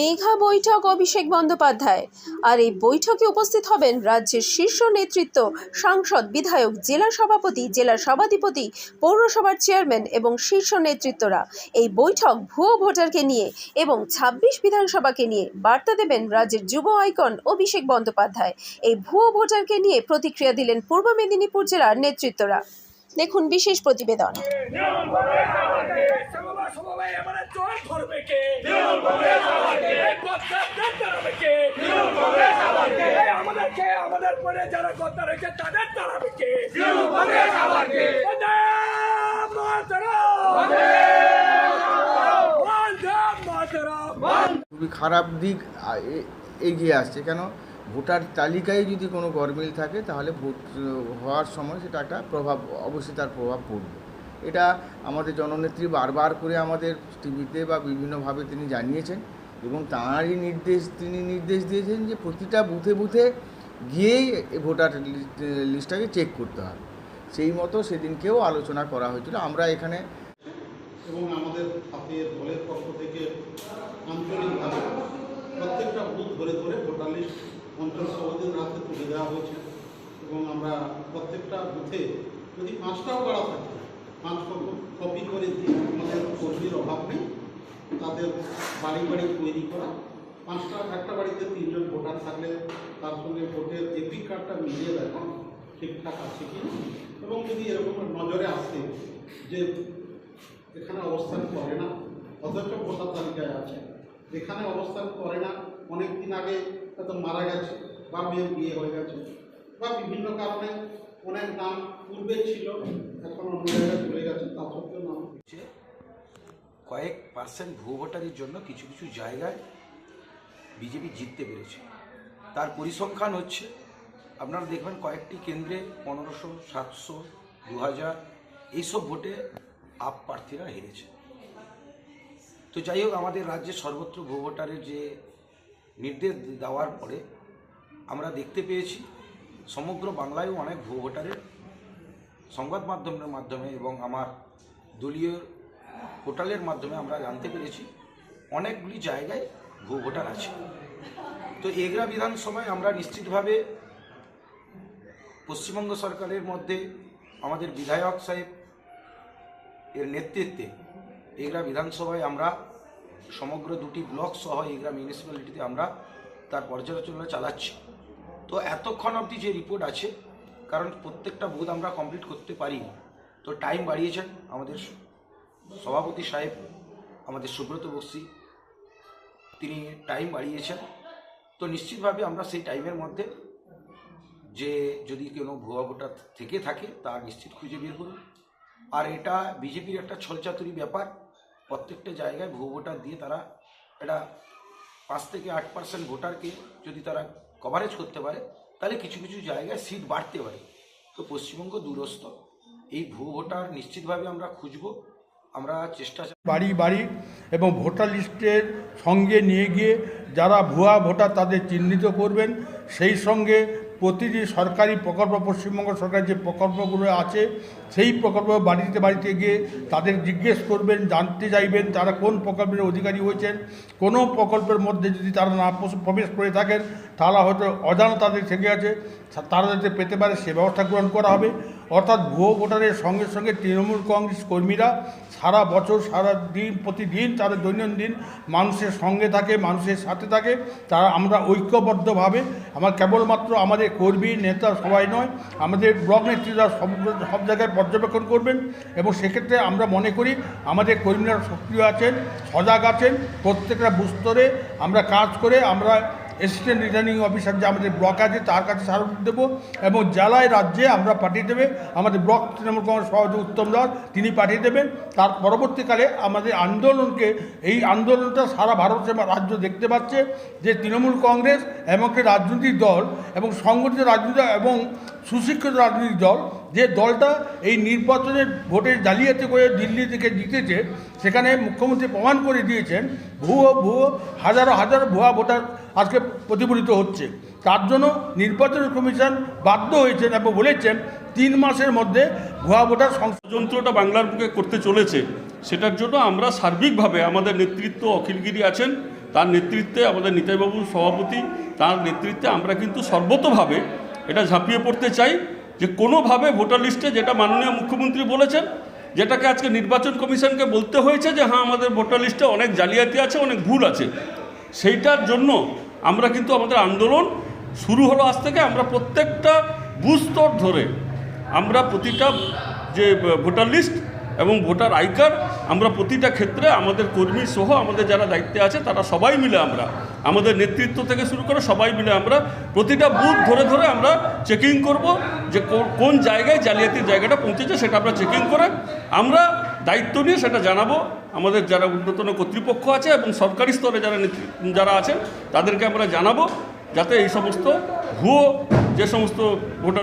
মেঘা বৈঠক অভিষেক বন্দ্যোপাধ্যায়। আর এই বৈঠকে উপস্থিত হবেন রাজ্যের শীর্ষ নেতৃত্ব, সাংসদ, বিধায়ক, জেলা সভাপতি, জেলা সভাধিপতি, পৌরসভার চেয়ারম্যান এবং শীর্ষ নেতৃত্বরা। এই বৈঠক ভুয়ো ভোটারকে নিয়ে এবং ছাব্বিশ বিধানসভাকে নিয়ে বার্তা দেবেন রাজ্যের যুব আইকন অভিষেক বন্দ্যোপাধ্যায়। এই ভুয়ো ভোটারকে নিয়ে প্রতিক্রিয়া দিলেন পূর্ব মেদিনীপুর জেলার নেতৃত্বরা। দেখুন বিশেষ প্রতিবেদন যারা! খুবই খারাপ দিক এগিয়ে আসছে কেন ভোটার তালিকায় যদি কোনো গরমিল থাকে, তাহলে ভোট হওয়ার সময় সেটা একটা প্রভাব, অবশ্যই তার প্রভাব পড়বে। এটা আমাদের জননেত্রী বারবার করে আমাদের টিভিতে বা বিভিন্নভাবে তিনি জানিয়েছেন এবং তাঁরই নির্দেশ, তিনি নির্দেশ দিয়েছেন যে প্রতিটা বুথে বুথে গিয়েই ভোটার লিস্ট- লিস্টটাকে চেক করতে হবে। সেই মতো সেদিনকেও আলোচনা করা হয়েছিল। আমরা এখানে এবং আমাদের হাতে পক্ষ থেকে আঞ্চলিকভাবে প্রত্যেকটা বুথ ধরে ধরে ভোটার লিস্ট অঞ্চল সভাপতির হাতে তুলে দেওয়া হয়েছে এবং আমরা প্রত্যেকটা বুথে যদি পাঁচটাও করা থাকে, পাঁচ কপ- করে দিই আমাদের কর্মীর অভাব নেই, তাদের বাড়ি বাড়ি তৈরি করা। পাঁচটা, একটা বাড়িতে তিনজন ভোটার থাকলে তার সঙ্গে ভোটের এপিক কার্ডটা মিলিয়ে দেখা ঠিকঠাক আছে কি এবং যদি এরকম নজরে আসে যে এখানে অবস্থান করে না, অথচ ভোটার তালিকায় আছে, এখানে অবস্থান করে না অনেক দিন আগে হয়তো মারা গেছে বা মেয়ের বিয়ে হয়ে গেছে বা বিভিন্ন কারণে অনেক নাম পূর্বে ছিল, এখন অন্য জায়গায় চলে গেছে তা সত্ত্বেও নাম কয়েক পার্সেন্ট ভুয়ো ভোটারের জন্য কিছু কিছু জায়গায় বিজেপি জিততে পেরেছে। তার পরিসংখ্যান হচ্ছে, আপনারা দেখবেন কয়েকটি কেন্দ্রে পনেরোশো, সাতশো দু হাজার এইসব ভোটে আপ প্রার্থীরা হেরেছে। তো যাই হোক, আমাদের রাজ্যে সর্বত্র ভোটারের যে নির্দেশ দেওয়ার পরে আমরা দেখতে পেয়েছি সমগ্র বাংলায়ও অনেক ভুয়ো ভোটারের সংবাদ মাধ্যমের মাধ্যমে এবং আমার দলীয় পোর্টালের মাধ্যমে আমরা জানতে পেরেছি অনেকগুলি জায়গায় ভুয়ো ভোটার আছে। তো এগরা বিধানসভায় আমরা নিশ্চিতভাবে পশ্চিমবঙ্গ সরকারের মধ্যে আমাদের বিধায়ক সাহেব এর নেতৃত্বে এগরা বিধানসভায় আমরা সমগ্র দুটি ব্লক সহ এগরা মিউনিসিপ্যালিটিতে আমরা তার পর্যালোচনা চালাচ্ছি। তো এতক্ষণ অবধি যে রিপোর্ট আছে, কারণ প্রত্যেকটা বুথ আমরা কমপ্লিট করতে পারি তো টাইম বাড়িয়েছেন আমাদের সভাপতি সাহেব, আমাদের সুব্রত বক্সি, তিনি টাইম বাড়িয়েছেন। তো নিশ্চিতভাবে আমরা সেই টাইমের মধ্যে যে যদি কোনো ভুয়া ভোটার থেকে থাকে, তা নিশ্চিত খুঁজে বের করুন আর এটা বিজেপির একটা ছলচাতুরি ব্যাপার। প্রত্যেকটা জায়গায় ভুয়ো ভোটার দিয়ে তারা এটা পাঁচ থেকে আট পার্সেন্ট ভোটারকে যদি তারা কভারেজ করতে পারে, তাহলে কিছু কিছু জায়গায় সিট বাড়তে পারে। তো পশ্চিমবঙ্গ দূরস্থ। এই ভুয়ো ভোটার নিশ্চিতভাবে আমরা খুঁজব। আমরা চেষ্টা বাড়ি বাড়ি এবং ভোটার লিস্টের সঙ্গে নিয়ে গিয়ে যারা ভুয়া ভোটার তাদের চিহ্নিত করবেন, সেই সঙ্গে প্রতিটি সরকারি প্রকল্প, পশ্চিমবঙ্গ সরকার যে প্রকল্পগুলো আছে, সেই প্রকল্প বাড়িতে বাড়িতে গিয়ে তাদের জিজ্ঞেস করবেন, জানতে চাইবেন তারা কোন প্রকল্পের অধিকারী হয়েছেন। কোনো প্রকল্পের মধ্যে যদি তারা না প্রবেশ করে থাকেন তাহলে হয়তো অজানা তাদের থেকে আছে তারা যাতে পেতে পারে সে ব্যবস্থা গ্রহণ করা হবে। অর্থাৎ ভুয়ো ভোটারের সঙ্গে সঙ্গে তৃণমূল কংগ্রেস কর্মীরা সারা বছর, সারা দিন, প্রতিদিন তাদের দৈনন্দিন মানুষের সঙ্গে থাকে, মানুষের সাথে থাকে। তারা আমরা ঐক্যবদ্ধভাবে, আমার কেবলমাত্র আমাদের কর্মী, নেতা সবাই নয়, আমাদের ব্লক নেত্রীরা সব সব জায়গায় পর্যবেক্ষণ করবেন এবং সেক্ষেত্রে আমরা মনে করি আমাদের কর্মীরা সক্রিয় আছেন, সজাগ আছেন প্রত্যেকটা বুস্তরে আমরা কাজ করে আমরা অ্যাসিস্ট্যান্ট রিটার্নিং অফিসার যে আমাদের ব্লক আছে, তার কাছে সাহায্য দেবো এবং জেলায়, রাজ্যে আমরা পাঠিয়ে দেবে। আমাদের ব্লক তৃণমূল কংগ্রেস সভাপতি উত্তম দাস, তিনি পাঠিয়ে দেবেন। তার পরবর্তীকালে আমাদের আন্দোলনকে, এই আন্দোলনটা সারা ভারতের রাজ্য দেখতে পাচ্ছে যে তৃণমূল কংগ্রেস এমন একটি রাজনৈতিক দল এবং সংগঠিত রাজনীতি এবং সুশিক্ষিত রাজনৈতিক দল যে দলটা এই নির্বাচনের ভোটে জালিয়াতি করে দিল্লি থেকে জিতেছে, সেখানে মুখ্যমন্ত্রী প্রমাণ করে দিয়েছেন, ভুয়ো ভুয়ো, হাজারো হাজারো ভুয়া ভোটার আজকে প্রতিফলিত হচ্ছে। তার জন্য নির্বাচন কমিশন বাধ্য হয়েছেন এবং বলেছেন, তিন মাসের মধ্যে ভুয়া ভোটার সংশোধন ষড়যন্ত্রটা বাংলার বুকে করতে চলেছে। সেটার জন্য আমরা সার্বিকভাবে আমাদের নেতৃত্ব অখিলগিরি আছেন, তার নেতৃত্বে আমাদের নিতাইবাবুর সভাপতি, তার নেতৃত্বে আমরা কিন্তু সর্বতভাবে এটা ঝাঁপিয়ে পড়তে চাই। যে কোনোভাবে ভোটার লিস্টে যেটা মাননীয় মুখ্যমন্ত্রী বলেছেন, যেটাকে আজকে নির্বাচন কমিশনকে বলতে হয়েছে যে হ্যাঁ আমাদের ভোটার লিস্টে অনেক জালিয়াতি আছে, অনেক ভুল আছে। সেইটার জন্য আমরা কিন্তু আমাদের আন্দোলন শুরু হলো আজ থেকে। আমরা প্রত্যেকটা বুস্তর ধরে আমরা প্রতিটা যে ভোটার লিস্ট এবং ভোটার আই কার্ড আমরা প্রতিটা ক্ষেত্রে আমাদের কর্মী সহ আমাদের যারা দায়িত্বে আছে, তারা সবাই মিলে আমরা, আমাদের নেতৃত্ব থেকে শুরু করে সবাই মিলে আমরা প্রতিটা বুথ ধরে ধরে আমরা চেকিং করব যে কোন জায়গায় জালিয়াতির জায়গাটা পৌঁছেছে সেটা আমরা চেকিং করে আমরা দায়িত্ব নিয়ে সেটা জানাব। আমাদের যারা ঊর্ধ্বতন কর্তৃপক্ষ আছে এবং সরকারি স্তরে যারা যারা আছেন, তাদেরকে আমরা জানাব যাতে এই সমস্ত ভুয়ো যে সমস্ত ভোটার